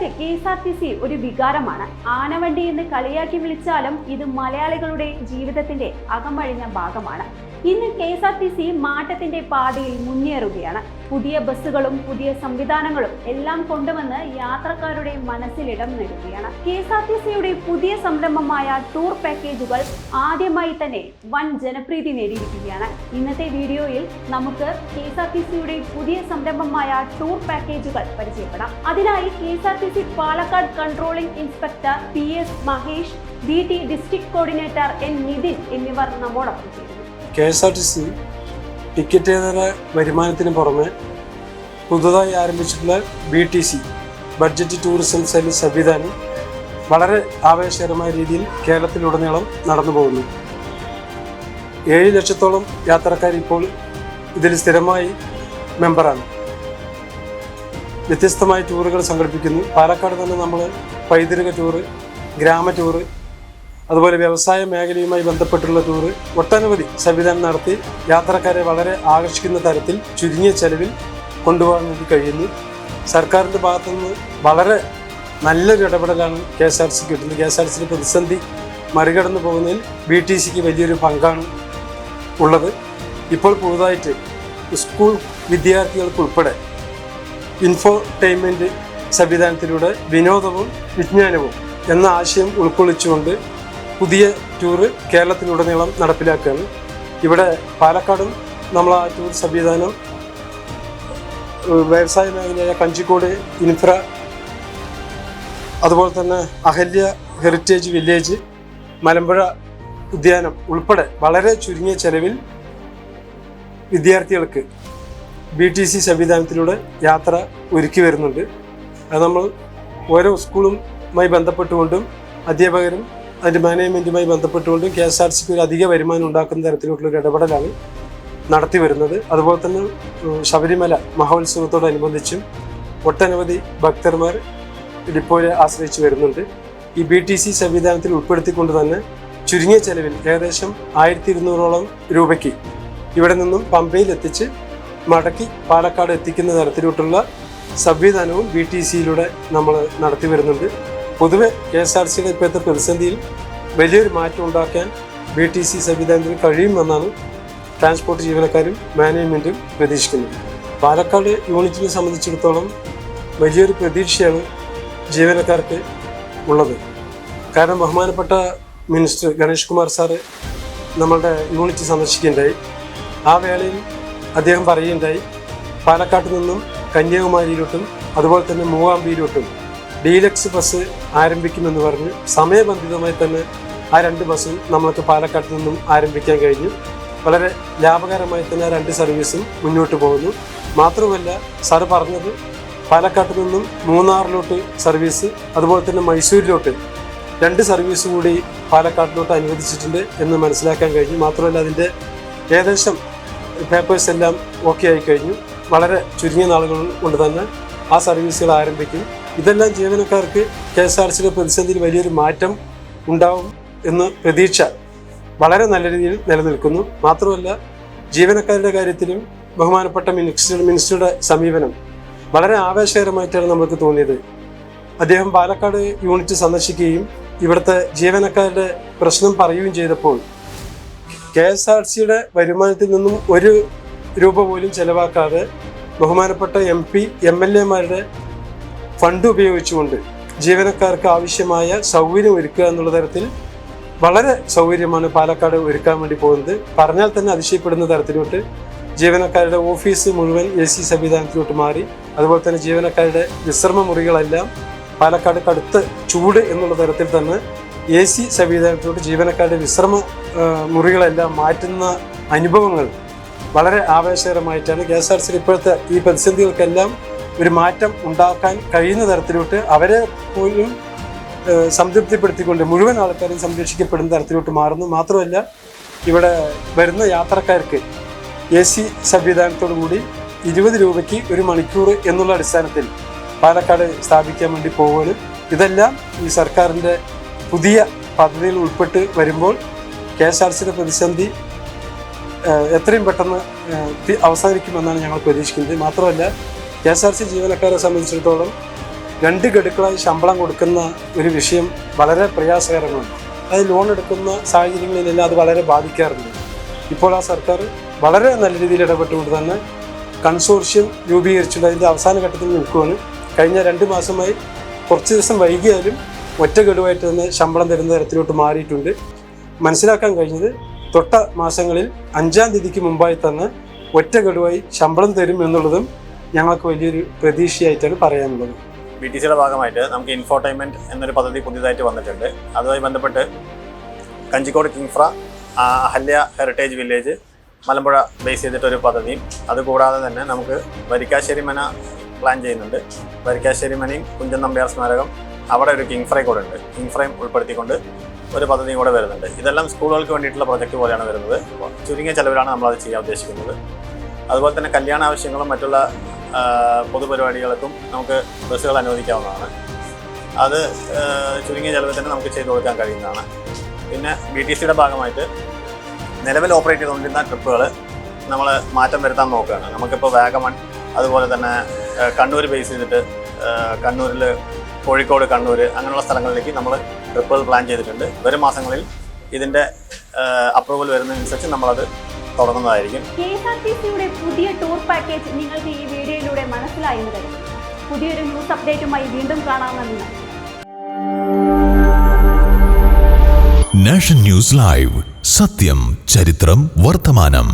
മലയാളികൾക്ക് K S R T C ഒരു വികാരമാണ്. ആനവണ്ടി എന്ന് കളിയാക്കി വിളിച്ചാലും ഇത് മലയാളികളുടെ ജീവിതത്തിന്റെ അകമഴിഞ്ഞ ഭാഗമാണ്. ഇന്ന് K S R T C മാറ്റത്തിന്റെ പാതയിൽ മുന്നേറുകയാണ്. പുതിയ ബസ്സുകളും പുതിയ സംവിധാനങ്ങളും എല്ലാം കൊണ്ടുവന്ന് യാത്രക്കാരുടെ മനസ്സിലിടം നേടുകയാണ്. കെ എസ് ആർ ടി സിയുടെ പുതിയ സംരംഭമായ ടൂർ പാക്കേജുകൾ ആദ്യമായി തന്നെ വൻ ജനപ്രീതി നേടിയിരിക്കുകയാണ്. ഇന്നത്തെ വീഡിയോയിൽ നമുക്ക് കെ എസ് ആർ ടി സിയുടെ പുതിയ സംരംഭമായ ടൂർ പാക്കേജുകൾ പരിചയപ്പെടാം. അതിനായി K S R T C Palakkad controlling inspector P S Mahesh B T district coordinator N Nithin എന്നിവർ നമ്മോടൊപ്പം ചേരുന്നു. K S R T C ടിക്കറ്റേതര വരുമാനത്തിന് പുറമെ പുതുതായി ആരംഭിച്ചിട്ടുള്ള B T C budget tourism cell സംവിധാനം വളരെ ആവേശകരമായ രീതിയിൽ കേരളത്തിലുടനീളം നടന്നു പോകുന്നു. ഏഴ് ലക്ഷത്തോളം യാത്രക്കാർ ഇപ്പോൾ ഇതിൽ സ്ഥിരമായി മെമ്പറാണ്. വ്യത്യസ്തമായ ടൂറുകൾ സംഘടിപ്പിക്കുന്നു. പാലക്കാട് തന്നെ നമ്മൾ പൈതൃക ടൂറ് ഗ്രാമ ടൂറ് അതുപോലെ വ്യവസായ മേഖലയുമായി ബന്ധപ്പെട്ടുള്ള ടൂറ് ഒട്ടനവധി സംവിധാനം നടത്തി യാത്രക്കാരെ വളരെ ആകർഷിക്കുന്ന തരത്തിൽ ചുരുങ്ങിയ ചെലവിൽ കൊണ്ടുപോകാൻ കഴിയുന്നു. സർക്കാരിന്റെ ഭാഗത്തുനിന്ന് വളരെ നല്ലൊരു ഇടപെടലാണ് കെ എസ് ആർ സി കിട്ടുന്നത്. കെ എസ് ആർ സിയുടെ പ്രതിസന്ധി മറികടന്നു പോകുന്നതിൽ ബി ടി സിക്ക് വലിയൊരു പങ്കാണ് ഉള്ളത്. ഇപ്പോൾ പുതുതായിട്ട് സ്കൂൾ വിദ്യാർത്ഥികൾക്കുൾപ്പെടെ ഇൻഫോടൈൻമെന്റ് സംവിധാനത്തിലൂടെ വിനോദവും വിജ്ഞാനവും എന്ന ആശയം ഉൾക്കൊള്ളിച്ചുകൊണ്ട് പുതിയ ടൂറ് കേരളത്തിലുടനീളം നടപ്പിലാക്കുകയാണ്. ഇവിടെ പാലക്കാടും നമ്മൾ ആ ടൂർ സംവിധാനം വ്യവസായ മേഖലയായ കഞ്ചിക്കോട് ഇൻഫ്ര അതുപോലെ തന്നെ അഹല്യ ഹെറിറ്റേജ് വില്ലേജ് മലമ്പുഴ ഉദ്യാനം ഉൾപ്പെടെ വളരെ ചുരുങ്ങിയ ചെലവിൽ വിദ്യാർത്ഥികൾക്ക് ബി ടി സി സംവിധാനത്തിലൂടെ യാത്ര ഒരുക്കി വരുന്നുണ്ട്. അത് നമ്മൾ ഓരോ സ്കൂളുമായി ബന്ധപ്പെട്ടുകൊണ്ടും അധ്യാപകരും അതിന്റെ മാനേജ്മെന്റുമായി ബന്ധപ്പെട്ടുകൊണ്ടും കെ എസ് ആർ സിക്ക് ഒരു അധിക വരുമാനം ഉണ്ടാക്കുന്ന തരത്തിലുള്ള ഒരു ഇടപെടലാണ് നടത്തി വരുന്നത്. അതുപോലെ തന്നെ ശബരിമല മഹോത്സവത്തോടനുബന്ധിച്ചും ഒട്ടനവധി ഭക്തന്മാർ ഡിപ്പോയെ ആശ്രയിച്ച് വരുന്നുണ്ട്. ഈ ബി ടി സി സംവിധാനത്തിൽ ഉൾപ്പെടുത്തിക്കൊണ്ട് തന്നെ ചുരുങ്ങിയ ചെലവിൽ ഏകദേശം ആയിരത്തി ഇരുന്നൂറോളം രൂപയ്ക്ക് ഇവിടെ നിന്നും പമ്പയിൽ എത്തിച്ച് മടക്കി പാലക്കാട് എത്തിക്കുന്ന തരത്തിലോട്ടുള്ള സംവിധാനവും ബി ടി സിയിലൂടെ നമ്മൾ നടത്തി വരുന്നുണ്ട്. പൊതുവെ കെ എസ് ആർ സിയുടെ ഇപ്പോഴത്തെ പ്രതിസന്ധിയിൽ വലിയൊരു മാറ്റം ഉണ്ടാക്കാൻ ബി ടി സി സംവിധാനത്തിന് കഴിയുമെന്നാണ് ട്രാൻസ്പോർട്ട് ജീവനക്കാരും മാനേജ്മെന്റും പ്രതീക്ഷിക്കുന്നത്. പാലക്കാട് യൂണിറ്റിനെ സംബന്ധിച്ചിടത്തോളം വലിയൊരു പ്രതീക്ഷയാണ് ജീവനക്കാർക്ക് ഉള്ളത്. കാരണം ബഹുമാനപ്പെട്ട മിനിസ്റ്റർ ഗണേഷ് കുമാർ സാറ് നമ്മളുടെ യൂണിറ്റ് സന്ദർശിക്കുകയുണ്ടായി. ആ വേളയിൽ അദ്ദേഹം പറയുകയുണ്ടായി. പാലക്കാട്ട് നിന്നും കന്യാകുമാരിയിലോട്ടും അതുപോലെ തന്നെ മൂവാമ്പിയിലോട്ടും ഡീലക്സ് ബസ് ആരംഭിക്കുമെന്ന് പറഞ്ഞ് സമയബന്ധിതമായി തന്നെ ആ രണ്ട് ബസ്സും നമ്മൾക്ക് പാലക്കാട്ട് നിന്നും ആരംഭിക്കാൻ കഴിഞ്ഞു. വളരെ ലാഭകരമായി തന്നെ ആ രണ്ട് സർവീസും മുന്നോട്ട് പോകുന്നു. മാത്രമല്ല സാറ് പറഞ്ഞത് പാലക്കാട്ട് നിന്നും മൂന്നാറിലോട്ട് സർവീസ് അതുപോലെ തന്നെ മൈസൂരിലോട്ട് രണ്ട് സർവീസ് കൂടി പാലക്കാട്ടിലോട്ട് അനുവദിച്ചിട്ടുണ്ട് എന്ന് മനസ്സിലാക്കാൻ കഴിഞ്ഞു. മാത്രമല്ല അതിന്റെ ഏകദേശം പേപ്പേഴ്സ് എല്ലാം ഓക്കെ ആയി കഴിഞ്ഞു. വളരെ ചുരുങ്ങിയ നാളുകൾ കൊണ്ട് തന്നെ ആ സർവീസുകൾ ആരംഭിക്കും. ഇതെല്ലാം ജീവനക്കാർക്ക് കെ എസ് ആർ സിയിലെ പ്രതിസന്ധിയിൽ വലിയൊരു മാറ്റം ഉണ്ടാവും എന്ന് പ്രതീക്ഷ വളരെ നല്ല രീതിയിൽ നിലനിൽക്കുന്നു. മാത്രമല്ല ജീവനക്കാരുടെ കാര്യത്തിലും ബഹുമാനപ്പെട്ട മിനിസ്റ്റർ മിനിസ്റ്ററുടെ സമീപനം വളരെ ആവേശകരമായിട്ടാണ് നമുക്ക് തോന്നിയത്. അദ്ദേഹം പാലക്കാട് യൂണിറ്റ് സന്ദർശിക്കുകയും ഇവിടുത്തെ ജീവനക്കാരുടെ പ്രശ്നം പറയുകയും ചെയ്തപ്പോൾ കെ എസ് ആർ സിയുടെ വരുമാനത്തിൽ നിന്നും ഒരു രൂപ പോലും ചെലവാക്കാതെ ബഹുമാനപ്പെട്ട എം പി എം എൽ എമാരുടെ ഫണ്ട് ഉപയോഗിച്ചുകൊണ്ട് ജീവനക്കാർക്ക് ആവശ്യമായ സൗകര്യം ഒരുക്കുക എന്നുള്ള തരത്തിൽ വളരെ സൗകര്യമാണ് പാലക്കാട് ഒരുക്കാൻ വേണ്ടി പോകുന്നത്. പറഞ്ഞാൽ തന്നെ അതിശയപ്പെടുന്ന തരത്തിലോട്ട് ജീവനക്കാരുടെ ഓഫീസ് മുഴുവൻ എ സി സംവിധാനത്തിലോട്ട് മാറി. അതുപോലെ തന്നെ ജീവനക്കാരുടെ വിശ്രമ മുറികളെല്ലാം പാലക്കാട് കടുത്ത ചൂട് എന്നുള്ള തരത്തിൽ തന്നെ എ സി സംവിധാനത്തിലോട്ട് ജീവനക്കാരുടെ വിശ്രമ മുറികളെല്ലാം മാറ്റുന്ന അനുഭവങ്ങൾ വളരെ ആവേശകരമായിട്ടാണ് കെ എസ് ആർ സി ഇപ്പോഴത്തെ ഈ പ്രതിസന്ധികൾക്കെല്ലാം ഒരു മാറ്റം ഉണ്ടാക്കാൻ കഴിയുന്ന തരത്തിലോട്ട് അവരെ പോലും സംതൃപ്തിപ്പെടുത്തിക്കൊണ്ട് മുഴുവൻ ആൾക്കാരും സംരക്ഷിക്കപ്പെടുന്ന തരത്തിലോട്ട് മാറുന്നു. മാത്രമല്ല ഇവിടെ വരുന്ന യാത്രക്കാർക്ക് എ സി സംവിധാനത്തോടു കൂടി ഇരുപത് രൂപയ്ക്ക് ഒരു മണിക്കൂർ എന്നുള്ള അടിസ്ഥാനത്തിൽ പാലക്കാട് സ്ഥാപിക്കാൻ വേണ്ടി പോവുകയാണ്. ഇതെല്ലാം ഈ സർക്കാരിന്റെ പുതിയ പദ്ധതിയിൽ ഉൾപ്പെട്ട് വരുമ്പോൾ കെ എസ് ആർ സിയുടെ പ്രതിസന്ധി എത്രയും പെട്ടെന്ന് അവസാനിക്കുമെന്നാണ് ഞങ്ങൾ പ്രതീക്ഷിക്കുന്നത്. മാത്രമല്ല കെ എസ് ആർ സി ജീവനക്കാരെ സംബന്ധിച്ചിടത്തോളം രണ്ട് ഗഡുക്കളായി ശമ്പളം കൊടുക്കുന്ന ഒരു വിഷയം വളരെ പ്രയാസകരമാണ്. അത് ലോൺ എടുക്കുന്ന സാഹചര്യങ്ങളിലെല്ലാം അത് വളരെ ബാധിക്കാറുണ്ട്. ഇപ്പോൾ ആ സർക്കാർ വളരെ നല്ല രീതിയിൽ ഇടപെട്ടുകൊണ്ട് തന്നെ കൺസോർഷ്യം രൂപീകരിച്ചുകൊണ്ട് അതിന്റെ അവസാന ഘട്ടത്തിൽ നിൽക്കുകയാണ് കഴിഞ്ഞ രണ്ട് മാസമായി കുറച്ച് ദിവസം വൈകിയാലും ഒറ്റ ഗഡുവായിട്ട് തന്നെ ശമ്പളം തരുന്ന തരത്തിലോട്ട് മാറിയിട്ടുണ്ട്. മനസ്സിലാക്കാൻ കഴിഞ്ഞത് തൊട്ട മാസങ്ങളിൽ അഞ്ചാം തീയതിക്ക് മുമ്പായി തന്നെ ഒറ്റ ഗഡുവായി ശമ്പളം തരും എന്നുള്ളതും ഞങ്ങൾക്ക് വലിയൊരു പ്രതീക്ഷയായിട്ടാണ് പറയാനുള്ളത്. ബി ടി സിയുടെ ഭാഗമായിട്ട് നമുക്ക് ഇൻഫോർടൈൻമെന്റ് എന്നൊരു പദ്ധതി പുതിയതായിട്ട് വന്നിട്ടുണ്ട്. അതുമായി ബന്ധപ്പെട്ട് Kanjikode KINFRA Ahalya heritage village Malampuzha base ചെയ്തിട്ടൊരു പദ്ധതിയും അതുകൂടാതെ തന്നെ നമുക്ക് വരിക്കാശ്ശേരി മന പ്ലാൻ ചെയ്യുന്നുണ്ട്. വരിക്കാശ്ശേരി മനയും കുഞ്ചൻ നമ്പ്യാർ സ്മാരകം അവിടെ ഒരു കിങ് ഫ്രൈ കൂടെ ഉണ്ട്. കിങ് ഫ്രൈം ഉൾപ്പെടുത്തിക്കൊണ്ട് ഒരു പദ്ധതിയും കൂടെ വരുന്നുണ്ട്. ഇതെല്ലാം സ്കൂളുകൾക്ക് വേണ്ടിയിട്ടുള്ള പ്രൊജക്റ്റ് പോലെയാണ് വരുന്നത്. ചുരുങ്ങിയ ചെലവിലാണ് നമ്മളത് ചെയ്യാൻ ഉദ്ദേശിക്കുന്നത്. അതുപോലെ തന്നെ കല്യാണ ആവശ്യങ്ങളും മറ്റുള്ള പൊതുപരിപാടികൾക്കും നമുക്ക് ബസ്സുകൾ അനുവദിക്കാവുന്നതാണ്. അത് ചുരുങ്ങിയ ചെലവിൽ തന്നെ നമുക്ക് ചെയ്തു കൊടുക്കാൻ കഴിയുന്നതാണ്. പിന്നെ ബി ടി സിയുടെ ഭാഗമായിട്ട് നിലവിൽ ഓപ്പറേറ്റ് ചെയ്തുകൊണ്ടിരുന്ന ട്രിപ്പുകൾ നമ്മൾ മാറ്റം വരുത്താൻ നോക്കുകയാണ്. നമുക്കിപ്പോൾ വാഗമൺ അതുപോലെ തന്നെ കണ്ണൂർ ബേസ് ചെയ്തിട്ട് കണ്ണൂരിൽ കോഴിക്കോട് കണ്ണൂർ അങ്ങനെയുള്ള സ്ഥലങ്ങളിലേക്ക് നമ്മൾ ട്രിപ്പുകൾ പ്ലാൻ ചെയ്തിട്ടുണ്ട്. വരും മാസങ്ങളിൽ ഇതിന്റെ അപ്രൂവൽ വരുന്നതിനനുസരിച്ച് നമ്മളത് തുടങ്ങുന്നതായിരിക്കും. കെ എസ് ആർ ടി സിയുടെ പുതിയ ടൂർ പാക്കേജ് നിങ്ങൾക്ക് ഈ വീഡിയോയിലൂടെ മനസ്സിലായെന്ന് കരുതുന്നു. പുതിയൊരു ന്യൂസ് അപ്ഡേറ്റുമായി വീണ്ടും കാണാമെന്ന് നാഷൻ ന്യൂസ് ലൈവ്. സത്യം ചരിത്രം വർത്തമാനം.